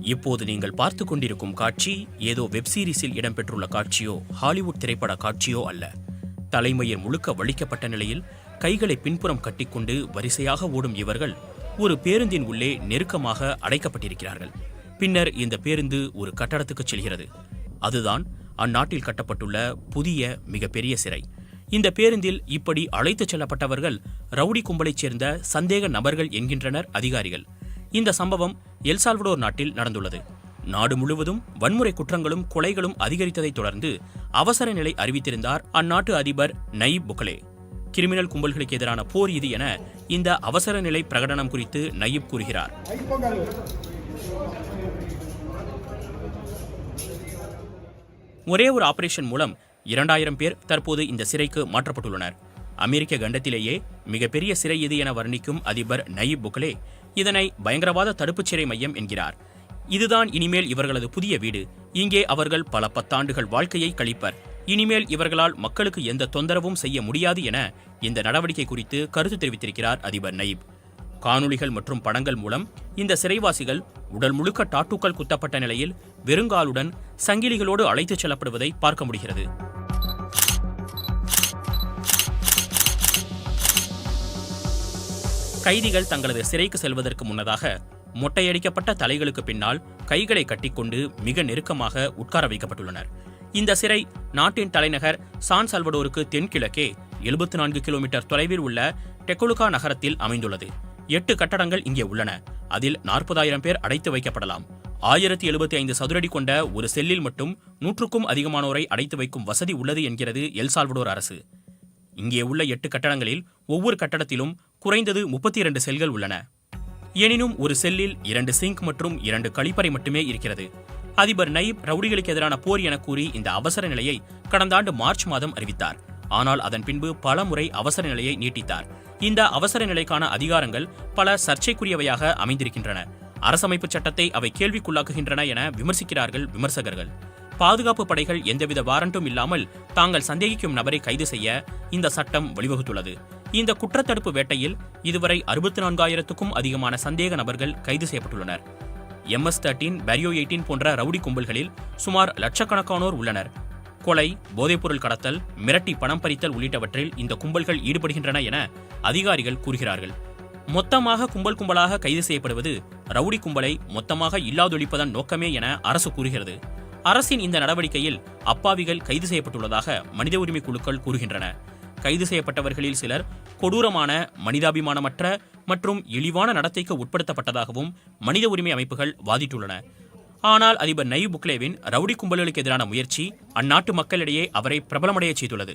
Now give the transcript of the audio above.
இப்போது நீங்கள் பார்த்து கொண்டிருக்கும் காட்சி ஏதோ வெப் சீரிஸில் இடம்பெற்றுள்ள காட்சியோ ஹாலிவுட் திரைப்பட காட்சியோ அல்ல. தலைமயிர் முழுக்க வலிக்கப்பட்ட நிலையில் கைகளை பின்புறம் கட்டிக்கொண்டு வரிசையாக ஓடும் இவர்கள் ஒரு பேருந்தின் உள்ளே நெருக்கமாக அடைக்கப்பட்டிருக்கிறார்கள். பின்னர் இந்த பேருந்து ஒரு கட்டடத்துக்கு செல்கிறது. அதுதான் அந்நாட்டில் கட்டப்பட்டுள்ள புதிய மிகப்பெரிய சிறை. இந்த பேருந்தில் இப்படி அழைத்துச் செல்லப்பட்டவர்கள் ரவுடி கும்பலைச் சேர்ந்த சந்தேக நபர்கள் என்கின்றனர் அதிகாரிகள். இந்த சம்பவம் எல்சால்வடோர் நாட்டில் நடந்துள்ளது. நாடு முழுவதும் வன்முறை குற்றங்களும் கொலைகளும் அதிகரித்ததைத் தொடர்ந்து அவசர நிலை அறிவித்திருந்தார் அந்நாட்டு அதிபர் நயீப் புகலே. கிரிமினல் கும்பல்களுக்கு எதிரான போர் இது என இந்த அவசர நிலை பிரகடனம் குறித்து நயீப் கூறுகிறார். ஒரே ஒரு ஆபரேஷன் மூலம் இரண்டாயிரம் பேர் தற்போது இந்த சிறைக்கு மாற்றப்பட்டுள்ளனர். அமெரிக்க கண்டத்திலேயே மிகப்பெரிய சிறை இது என வர்ணிக்கும் அதிபர் நயீப் புக்லே இதனை பயங்கரவாத தடுப்புச் சிறை மையம் என்கிறார். இதுதான் இனிமேல் இவர்களது புதிய வீடு. இங்கே அவர்கள் பல பத்தாண்டுகள் வாழ்க்கையை கழிப்பர். இனிமேல் இவர்களால் மக்களுக்கு எந்த தொந்தரவும் செய்ய முடியாது என இந்த நடவடிக்கை குறித்து கருத்து தெரிவித்திருக்கிறார் அதிபர் நயீப். காணொளிகள் மற்றும் படங்கள் மூலம் இந்த சிறைவாசிகள் உடல் முழுக்க டாட்டூக்கள் குத்தப்பட்ட நிலையில் வெறுங்காலுடன் சங்கிலிகளோடு அழைத்துச் செல்லப்படுவதை பார்க்க முடிகிறது. கைதிகள் தங்களது சிறைக்கு செல்வதற்கு முன்னதாக மொட்டையடிக்கப்பட்ட தலைகளுக்கு பின்னால் கைகளை கட்டிக்கொண்டு மிக நெருக்கமாக உட்கார வைக்கப்பட்டுள்ளனர். இந்த சிறை நாட்டின் தலைநகர் சான் சல்வடோருக்கு தென்கிழக்கே எழுபத்தி நான்கு கிலோமீட்டர் தொலைவில் உள்ள டெக்குலுகா நகரத்தில் அமைந்துள்ளது. எட்டு கட்டடங்கள் இங்கே உள்ளன. அதில் நாற்பதாயிரம் பேர் அடைத்து வைக்கப்படலாம். ஆயிரத்தி எழுபத்தி ஐந்து சதுரடி கொண்ட ஒரு செல்லில் மட்டும் நூற்றுக்கும் அதிகமானோரை அடைத்து வைக்கும் வசதி உள்ளது என்கிறது எல் சால்வடோர் அரசு. இங்கே உள்ள எட்டு கட்டடங்களில் ஒவ்வொரு கட்டடத்திலும் குறைந்தது முப்பத்தி இரண்டு செல்கள் உள்ளன. எனினும் ஒரு செல்லில் இரண்டு சிங்க் மற்றும் இரண்டு கழிப்பறை மட்டுமே இருக்கிறது. அதிபர் நயீப் ரவுடிகளுக்கு எதிரான போர் என கூறி இந்த அவசர நிலையை கடந்த ஆண்டு மார்ச் மாதம் அறிவித்தார். ஆனால் அதன் பின்பு பல முறை அவசர நிலையை நீட்டித்தார். இந்த அவசர நிலைக்கான அதிகாரங்கள் பல சர்ச்சைக்குரியவையாக அமைந்திருக்கின்றன. அரசமைப்பு சட்டத்தை அவை கேள்விக்குள்ளாக்குகின்றன என விமர்சிக்கிறார்கள் விமர்சகர்கள். பாதுகாப்பு படைகள் எந்தவித வாரண்டும் இல்லாமல் தாங்கள் சந்தேகிக்கும் நபரை கைது செய்ய இந்த சட்டம் வழிவகுத்துள்ளது. இந்த குற்றத்தடுப்பு வேட்டையில் இதுவரை அறுபத்தி நான்காயிரத்துக்கும் அதிகமான சந்தேக நபர்கள் கைது செய்யப்பட்டுள்ளனர். எம்எஸ் தேர்ட்டீன் பேரியோ எயிட்டீன் போன்ற ரவுடி கும்பல்களில் சுமார் லட்சக்கணக்கானோர் உள்ளனர். கொலை போதைப்பொருள் கடத்தல் மிரட்டி பணம் பறித்தல் உள்ளிட்டவற்றில் இந்த கும்பல்கள் ஈடுபடுகின்றன என அதிகாரிகள் கூறுகிறார்கள். மொத்தமாக கும்பல் கும்பலாக கைது செய்யப்படுவது ரவுடி கும்பலை மொத்தமாக இல்லாதொழிப்பதன் நோக்கமே என அரசு கூறுகிறது. அரசின் இந்த நடவடிக்கையில் அப்பாவிகள் கைது செய்யப்பட்டுள்ளதாக மனித உரிமை குழுக்கள் கூறுகின்றன. கைது செய்யப்பட்டவர்களில் சிலர் கொடூரமான மனிதாபிமானமற்ற மற்றும் இழிவான நடத்தைக்கு உட்படுத்தப்பட்டதாகவும் மனித உரிமை அமைப்புகள் வாதிட்டுள்ளன. ஆனால் அதிபர் நயீப் புக்லேவின் ரவுடி கும்பல்களுக்கு எதிரான முயற்சி அந்நாட்டு மக்களிடையே அவரை பிரபலமடைய செய்துள்ளது.